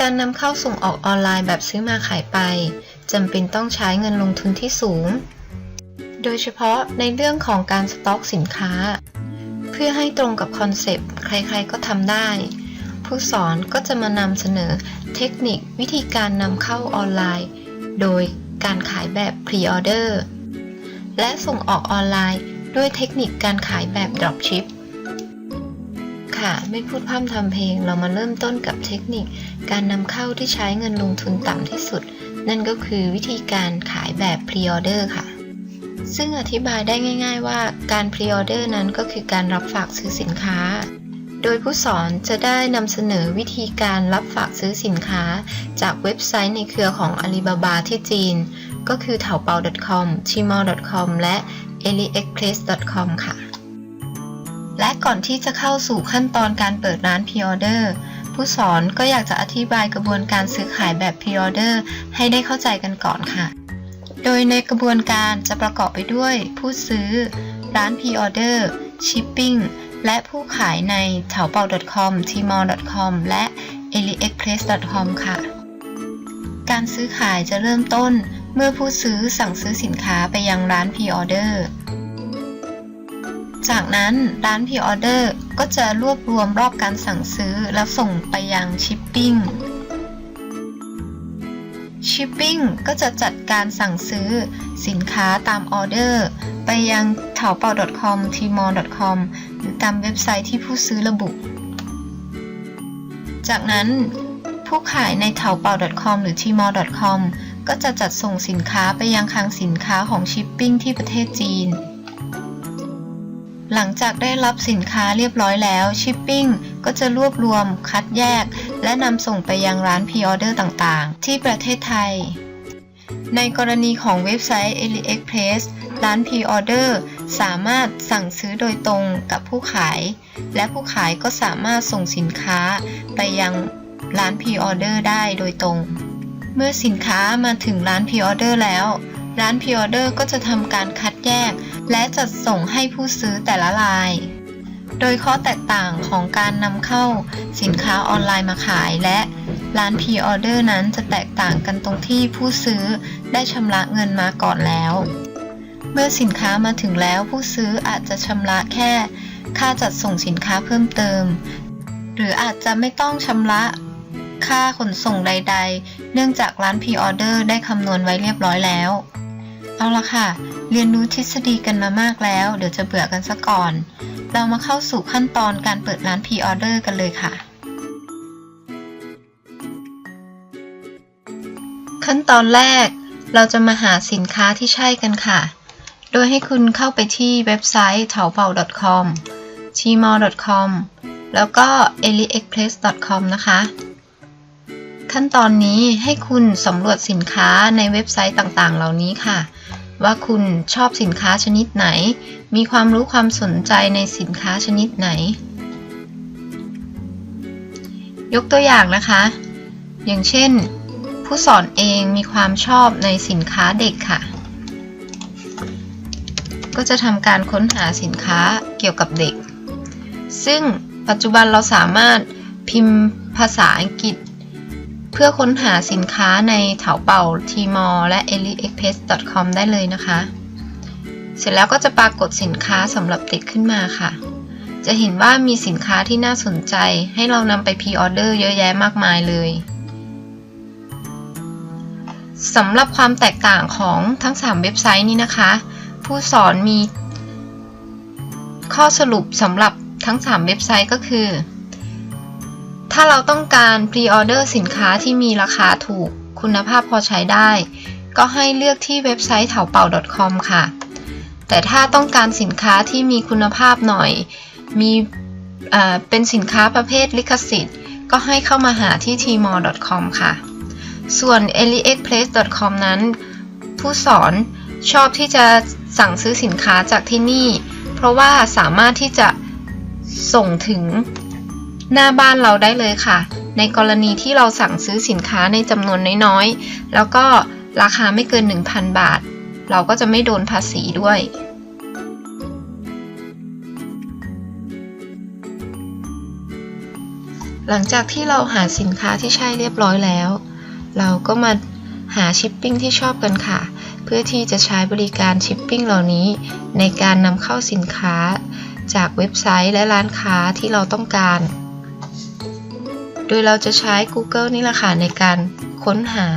การนำเข้าส่งออกออนไลน์แบบซื้อมาขายไปจำเป็นต้องใช้เงินลงทุนที่สูง โดยเฉพาะในเรื่องของการสต็อกสินค้า เพื่อให้ตรงกับคอนเซปต์ใครๆก็ทำได้ ผู้สอนก็จะมานำเสนอเทคนิควิธีการนำเข้าออนไลน์ โดยการขายแบบพรีออเดอร์และส่งออกออนไลน์ด้วยเทคนิคการขายแบบ Dropship ค่ะ ไม่พูดพร่ำทำเพลง เรามาเริ่มต้นกับเทคนิค การนำเข้าที่ใช้เงินลงทุนต่ำที่สุด นั่นก็คือวิธีการขายแบบพรีออเดอร์ค่ะ ซึ่งอธิบายได้ง่าย ๆ ว่าการพรีออเดอร์นั้นก็คือการรับฝากซื้อสินค้า โดยผู้สอนจะได้นำเสนอวิธีการรับฝากซื้อสินค้า จากเว็บไซต์ในเครือของ Alibaba ที่จีน ก็คือเถาเปา .com tmall.com และ aliexpress.com ค่ะ และก่อนที่จะเข้าสู่ขั้นตอนการเปิดร้านพ r ออเดอร์ผู้สอนก็อยากจะอธิบายกระบวนการซื้อขายแบบพ r ออเดอร์ให้ได้เข้าใจกันก่อนค่ะ โดยในกระบวนการจะประกอบไปด้วย ผู้ซื้อ ร้านพ r ออเดอร์ shipping และผู้ขายในเถาเปา .com tmall.com และ aliexpress.com ค่ะ การซื้อขายจะเริ่มต้นเมื่อผู้ซื้อสั่งซื้อสินค้าไปยังร้านพ r ออเดอร์ จากนั้นร้านพ r ออเดอร์ก็จะรวบรวมรอบการสั่งซื้อแล้วส่งไปยังชิปปิ้งชิปปิ้งก็จะจัดการสั่งซื้อสินค้าตามออเดอร์ ไปยังเถาเป่า .com tmall.com หรือตามเว็บไซต์ที่ผู้ซื้อระบุ จากนั้นผู้ขายในเถาเป่า .com หรือ tmall.com ก็จะจัดส่งสินค้าไปยังคลังสินค้าของชิปปิ้งที่ประเทศจีน หลังจากได้รับสินค้าเรียบร้อยแล้วชิปปิ้งก็จะรวบรวมคัดแยก และนำส่งไปยังร้านพ r ออเดอร์ต่างๆ ที่ประเทศไทย ในกรณีของเว็บไซต์ AliExpress ร้านพ r ออเดอร์สามารถสั่งซื้อโดยตรงกับผู้ขาย และผู้ขายก็สามารถส่งสินค้าไปยังร้านพ r ออเดอร์ได้โดยตรง เมื่อสินค้ามาถึงร้านพ r ออเดอร์แล้ว ร้านพ r ออเดอร์ก็จะทำการคัดแยก และจัดส่งให้ผู้ซื้อแต่ละราย โดยข้อแตกต่างของการนำเข้าสินค้าออนไลน์มาขายและร้านพ r ออเดอร์นั้นจะแตกต่างกันตรงที่ผู้ซื้อได้ชำระเงินมาก่อนแล้ว เมื่อสินค้ามาถึงแล้วผู้ซื้ออาจจะชำระแค่ ค่าจัดส่งสินค้าเพิ่มเติม หรืออาจจะไม่ต้องชำระค่าขนส่งใด ๆ เนื่องจากร้านพ r ออเดอร์ได้คำนวณไว้เรียบร้อยแล้ว เอาละค่ะ เรียนรู้ทฤษฎีกันมามากแล้ว เดี๋ยวจะเบื่อกันซะก่อน เรามาเข้าสู่ขั้นตอนการเปิดร้านพ r ออเดอร์กันเลยค่ะ ขั้นตอนแรก เราจะมาหาสินค้าที่ใช่กันค่ะ โดยให้คุณเข้าไปที่เว็บไซต์เถาเป่า .com tmall.com แล้วก็ aliexpress.com นะคะ ขั้นตอนนี้ให้คุณสำรวจสินค้าในเว็บไซต์ต่างๆ เหล่านี้ค่ะ ว่าคุณชอบสินค้าชนิดไหน มีความรู้ความสนใจในสินค้าชนิดไหน ยกตัวอย่างนะคะ อย่างเช่น ผู้สอนเองมีความชอบในสินค้าเด็กค่ะ ก็จะทำการค้นหาสินค้าเกี่ยวกับเด็ก ซึ่งปัจจุบันเราสามารถพิมพ์ภาษาอังกฤษ เพื่อค้นหาสินค้าในเถาเป่า Tmall และ aliexpress.com ได้เลยนะคะ เสร็จแล้วก็จะปรากฏสินค้าสำหรับเด็กขึ้นมาค่ะ จะเห็นว่ามีสินค้าที่น่าสนใจให้เรานำไปพ r ออเดอร์เยอะแยะมากมายเลยสำหรับความแตกต่างของทั้ง 3 เว็บไซต์นี้นะคะ ผู้สอนมี ข้อสรุปสำหรับทั้ง 3 เว็บไซต์ก็คือ ถ้าเราต้องการพ r ออเดอร์สินค้าที่มีราคาถูกคุณภาพพอใช้ได้ ก็ให้เลือกที่เว็บไซต์เถาเป่า .com ค่ะ แต่ถ้าต้องการสินค้าที่มีคุณภาพหน่อย มีเอ่อเป็นสินค้าประเภทลิขสิทธิ์ ก็ให้เข้ามาหาที่ tmall.com ค่ะ ส่วน aliexpress.com นั้น ผู้สอนชอบที่จะสั่งซื้อสินค้าจากที่นี่ เพราะว่าสามารถที่จะส่งถึง หน้าบ้านเราได้เลยค่ะ ในกรณีที่เราสั่งซื้อสินค้าในจำนวนน้อยๆ แล้วก็ราคาไม่เกิน 1,000 บาท เราก็จะไม่โดนภาษีด้วยหหลังจากที่เราหาสินค้าที่ใช่เรียบร้อยแล้ว เราก็มาหาชิปปิ้งที่ชอบกันค่ะ เพื่อที่จะใช้บริการชิปปิ้งเหล่านี้ ในการนำเข้าสินค้าจากเว็บไซต์และร้านค้าที่เราต้องการ โดยเราจะใช้ Google นี่แหละค่ะในการค้นหา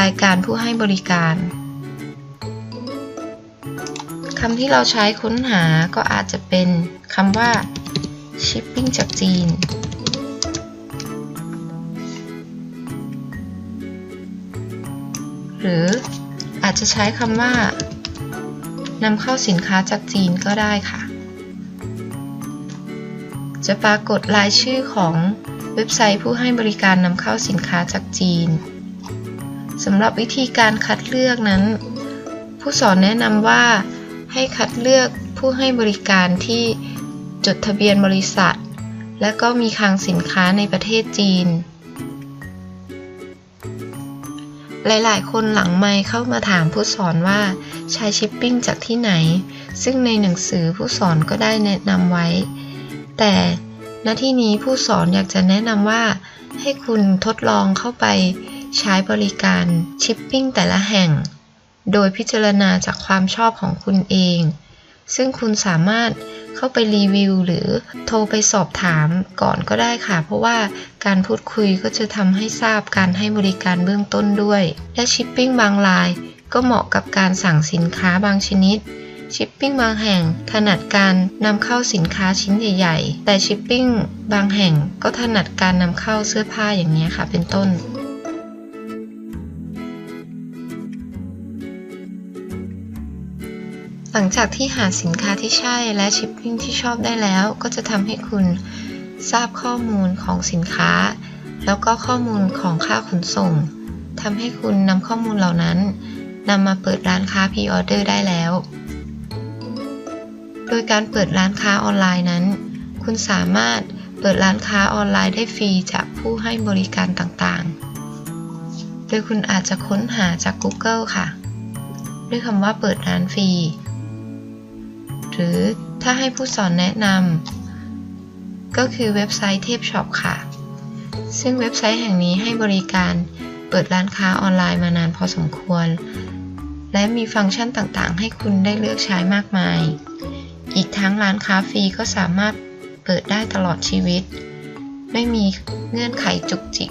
รายการผู้ให้บริการคำที่เราใช้ค้นหาก็อาจจะเป็นคำว่า shipping จากจีน หรืออาจจะใช้คำว่านำเข้าสินค้าจากจีนก็ได้ค่ะ จะปรากฏรายชื่อของ เว็บไซต์ผู้ให้บริการนำเข้าสินค้าจากจีนสำหรับวิธีการคัดเลือกนั้น ผู้สอนแนะนำว่าให้คัดเลือกผู้ให้บริการที่จดทะเบียนบริษัท และก็มีคลังสินค้าในประเทศจีน หลาย ๆ คนหลังไมค์เข้ามาถามผู้สอนว่าใช้ชิปปิ้งจากที่ไหน ซึ่งในหนังสือผู้สอนก็ได้แนะนำไว้ แต่ ณที่นี้ผู้สอนอยากจะแนะนำว่า ให้คุณทดลองเข้าไปใช้บริการชิปปิ้งแต่ละแห่ง โดยพิจารณาจากความชอบของคุณเอง ซึ่งคุณสามารถเข้าไปรีวิวหรือโทรไปสอบถามก่อนก็ได้ค่ะ เพราะว่าการพูดคุยก็จะทำให้ทราบการให้บริการเบื้องต้นด้วย และชิปปิ้งบางรายก็เหมาะกับการสั่งสินค้าบางชนิด ชิปปิ้งบางแห่งถนัดการนำเข้าสินค้าชิ้นใหญ่ ๆ แต่ชิปปิ้งบางแห่งก็ถนัดการนำเข้าเสื้อผ้าอย่างนี้ค่ะ เป็นต้นหลังจากที่หาสินค้าที่ใช่และชิปปิ้งที่ชอบได้แล้ว ก็จะทำให้คุณทราบข้อมูลของสินค้า แล้วก็ข้อมูลของค่าขนส่งทำให้คุณนำข้อมูลเหล่านั้นนำมาเปิดร้านค้าพีออเดอร์ได้แล้ว โดยการเปิดร้านค้าออนไลน์นั้น คุณสามารถเปิดร้านค้าออนไลน์ได้ฟรีจากผู้ให้บริการต่างๆ โดยคุณอาจจะค้นหาจาก Google ค่ะ ด้วยคำว่าเปิดร้านฟรี หรือถ้าให้ผู้สอนแนะนำก็คือเว็บไซต์เทพช็อปค่ะ ซึ่งเว็บไซต์แห่งนี้ให้บริการเปิดร้านค้าออนไลน์มานานพอสมควร และมีฟังก์ชันต่างๆ ให้คุณได้เลือกใช้มากมาย อีกทั้งร้านค้าฟรีก็สามารถเปิดได้ตลอดชีวิต ไม่มีเงื่อนไขจุกจิก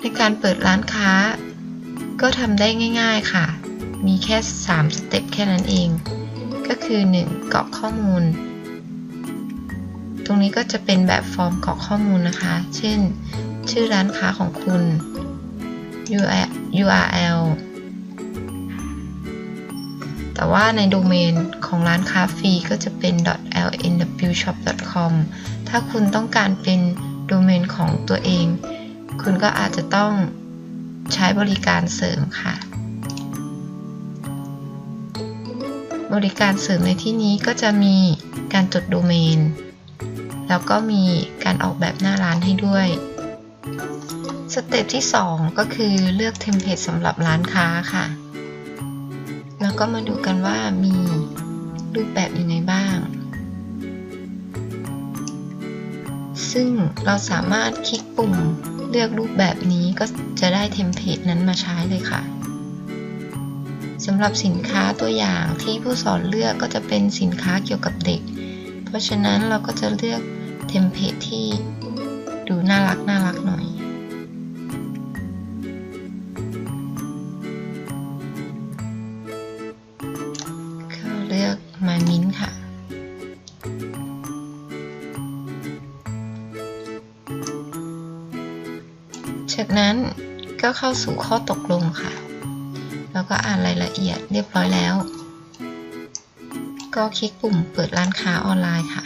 ในการเปิดร้านค้า ก็ทำได้ง่ายๆค่ะ มีแค่ 3 สเต็ปแค่นั้นเอง ก็คือ 1. กรอกข้อมูล ตรงนี้ก็จะเป็นแบบฟอร์มกรอกข้อมูลนะคะ เช่น ชื่อร้านค้าของคุณ URL แต่ว่าในโดเมนของร้านค้าฟรีก็จะเป็น .lnwshop.com ถ้าคุณต้องการเป็นโดเมนของตัวเอง คุณก็อาจจะต้องใช้บริการเสริมค่ะ บริการเสริมในที่นี้ก็จะมีการจดโดเมน แล้วก็มีการออกแบบหน้าร้านให้ด้วย สเต็ปที่ 2 ก็คือเลือกเทมเพลตสำหรับร้านค้าค่ะ แล้วก็มาดูกันว่ามีรูปแบบยังไงบ้าง ซึ่งเราสามารถคลิกปุ่มเลือกรูปแบบนี้ก็จะได้เทมเพลตนั้นมาใช้เลยค่ะสำหรับสินค้าตัวอย่างที่ผู้สอนเลือกก็จะเป็นสินค้าเกี่ยวกับเด็ก เพราะฉะนั้นเราก็จะเลือกเทมเพลตที่ดูน่ารักน่ารักหน่อย ก็เข้าสู่ข้อตกลงค่ะ แล้วก็อ่านรายละเอียดเรียบร้อยแล้ว ก็คลิกปุ่มเปิดร้านค้าออนไลน์ค่ะ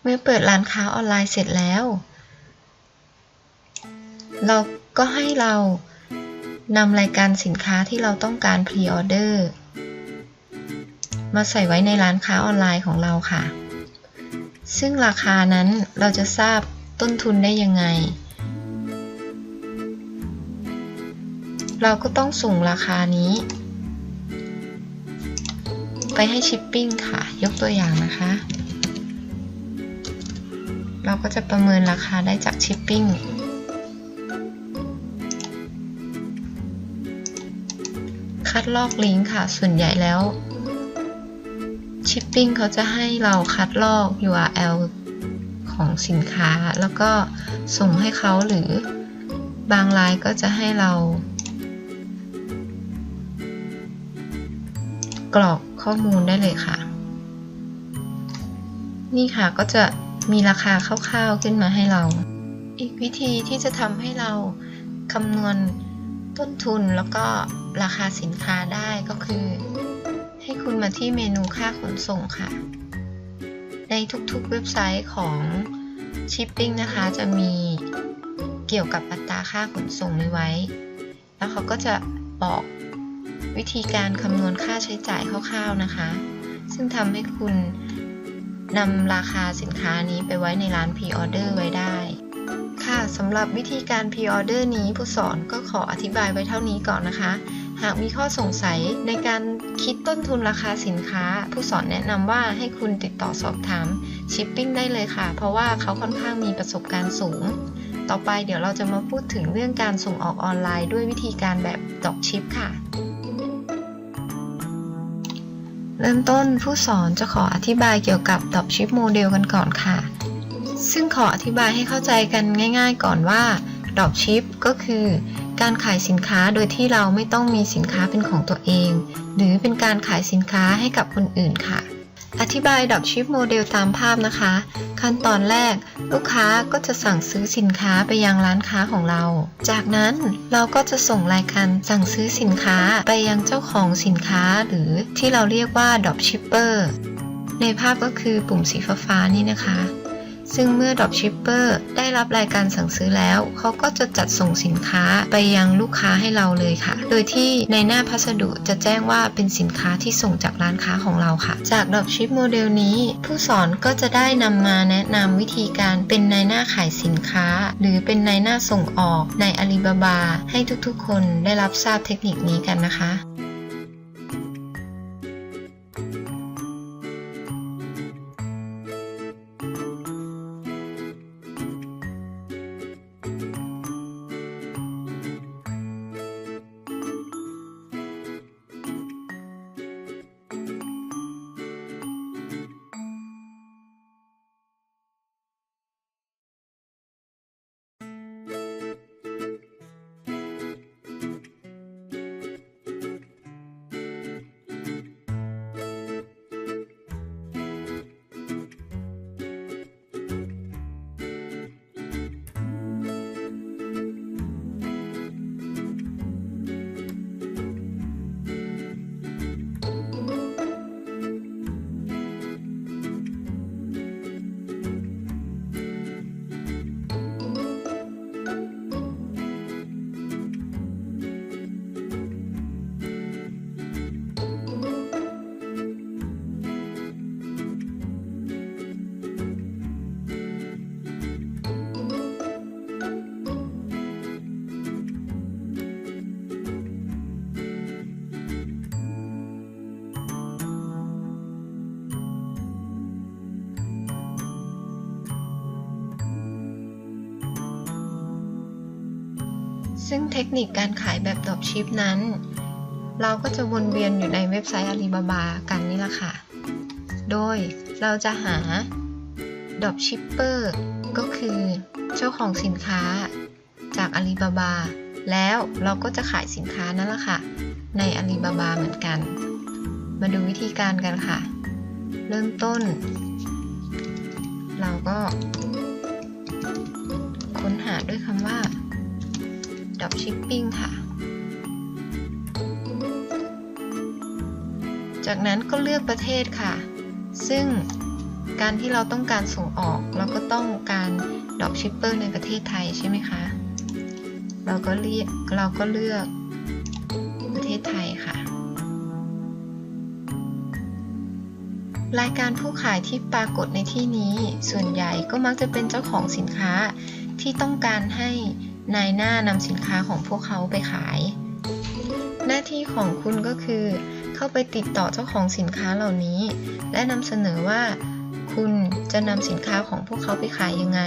เมื่อเปิดร้านค้าออนไลน์เสร็จแล้ว เราก็ให้เรานำรายการสินค้าที่เราต้องการพรีออเดอร์มาใส่ไว้ในร้านค้าออนไลน์ของเราค่ะ ซึ่งราคานั้นเราจะทราบต้นทุนได้ยังไง เราก็ต้องส่งราคานี้ ไปให้ชิปปิ้งค่ะ ยกตัวอย่างนะคะ เราก็จะประเมินราคาได้จากชิปปิ้งคัดลอกลิงก์ค่ะ ส่วนใหญ่แล้วชิปปิ้งเขาจะให้เราคัดลอก URL ของสินค้า แล้วก็ส่งให้เขาหรือบางรายก็จะให้เรา กรอกข้อมูลได้เลยค่ะ นี่ค่ะก็จะมีราคาคร่าวๆขึ้นมาให้เรา อีกวิธีที่จะทำให้เราคำนวณต้นทุนแล้วก็ราคาสินค้าได้ก็คือ ให้คุณมาที่เมนูค่าขนส่งค่ะ ในทุกๆเว็บไซต์ของ Shipping นะคะ จะมีเกี่ยวกับอัตราค่าขนส่งนี้ไว้ แล้วเขาก็จะบอก วิธีการคำนวณค่าใช้จ่ายคร่าวๆนะคะ ซึ่งทำให้คุณนำราคาสินค้านี้ไปไว้ในร้าน Pre-order ไว้ได้ ค่ะสำหรับวิธีการ Pre-order นี้ผู้สอนก็ขออธิบายไว้เท่านี้ก่อนนะคะ หากมีข้อสงสัยในการคิดต้นทุนราคาสินค้า ผู้สอนแนะนำว่าให้คุณติดต่อสอบถาม Shipping ได้เลยค่ะ เพราะว่าเขาค่อนข้างมีประสบการณ์สูง ต่อไปเดี๋ยวเราจะมาพูดถึงเรื่องการส่งออกออนไลน์ด้วยวิธีการแบบดอกชิปค่ะ เริ่มต้นผู้สอนจะขออธิบายเกี่ยวกับดอกชิปโมเดลกันก่อนค่ะ ซึ่งขออธิบายให้เข้าใจกันง่าย ๆ ก่อนว่าดอกชิปก็คือการขายสินค้าโดยที่เราไม่ต้องมีสินค้าเป็นของตัวเอง หรือเป็นการขายสินค้าให้กับคนอื่นค่ะ อธิบายดอกชิปโมเดลตามภาพนะคะ ขั้นตอนแรก ลูกค้าก็จะสั่งซื้อสินค้าไปยังร้านค้าของเรา จากนั้นเราก็จะส่งรายการสั่งซื้อสินค้าไปยังเจ้าของสินค้าหรือที่เราเรียกว่าดอกชิปเปอร์ในภาพก็คือปุ่มสีฟ้าๆนี่นะคะ ซึ่งเมื่อ Dropshipper ได้รับรายการสั่งซื้อแล้ว เขาก็จะจัดส่งสินค้าไปยังลูกค้าให้เราเลยค่ะ โดยที่ในหน้าพัสดุจะแจ้งว่าเป็นสินค้าที่ส่งจากร้านค้าของเราค่ะ จาก Dropship โมเดลนี้ ผู้สอนก็จะได้นำมาแนะนำวิธีการเป็นในหน้าขายสินค้า หรือเป็นในหน้าส่งออกใน Alibaba ให้ทุกๆ คนได้รับทราบเทคนิคนี้กันนะคะ เทคนิคการขายแบบดรอปชิปนั้น เราก็จะวนเวียนอยู่ในเว็บไซต์ Alibaba กันนี่แหละค่ะ โดยเราจะหา Drop Shipper ก็คือเจ้าของสินค้าจาก Alibaba แล้วเราก็จะขายสินค้านั่นแหละค่ะ ใน Alibaba เหมือนกัน มาดูวิธีการกันค่ะ เริ่มต้น เราก็ ค้นหาด้วยคำว่า Drop Shipping ค่ะ จากนั้นก็เลือกประเทศค่ะ ซึ่งการที่เราต้องการส่งออก เราก็ต้องการ Drop Shipper ในประเทศไทยใช่ไหมคะ เราก็เรียกเราก็เลือกประเทศไทยค่ะ รายการผู้ขายที่ปรากฏในที่นี้ส่วนใหญ่ก็มักจะเป็นเจ้าของสินค้าที่ต้องการให้ นายหน้านำสินค้าของพวกเขาไปขาย หน้าที่ของคุณก็คือ เข้าไปติดต่อเจ้าของสินค้าเหล่านี้ และนำเสนอว่า คุณจะนำสินค้าของพวกเขาไปขายยังไง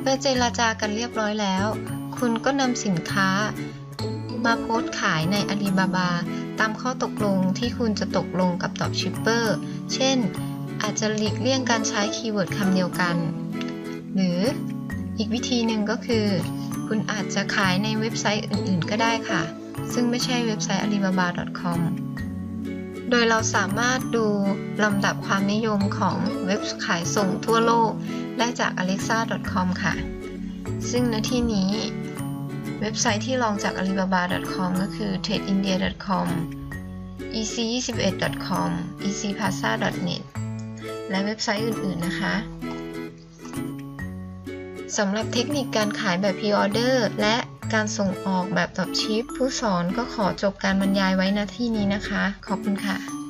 เมื่อเจราจากันเรียบร้อยแล้ว คุณก็นำสินค้า มาโพสต์ขายใน Alibaba ตามข้อตกลงที่คุณจะตกลงกับ Dropshipper เช่น อาจจะหลีกเลี่ยงการใช้คีย์เวิร์ดคำเดียวกัน หรือ อีกวิธีหนึ่งก็คือ คุณอาจจะขายในเว็บไซต์อื่นๆ ก็ได้ค่ะ ซึ่งไม่ใช่เว็บไซต์ alibaba.com โดยเราสามารถดูลำดับความนิยมของเว็บขายส่งทั่วโลก ได้จาก alexa.com ค่ะ ซึ่งณที่นี้เว็บไซต์ที่รองจาก alibaba.com ก็คือ tradeindia.com ec21.com ecplaza.net และเว็บไซต์อื่น ๆ นะคะ สำหรับเทคนิคการขายแบบ Pre-order และการส่งออกแบบตอบชิป ผู้สอนก็ขอจบการบรรยายไว้ณที่นี้นะคะ ขอบคุณค่ะ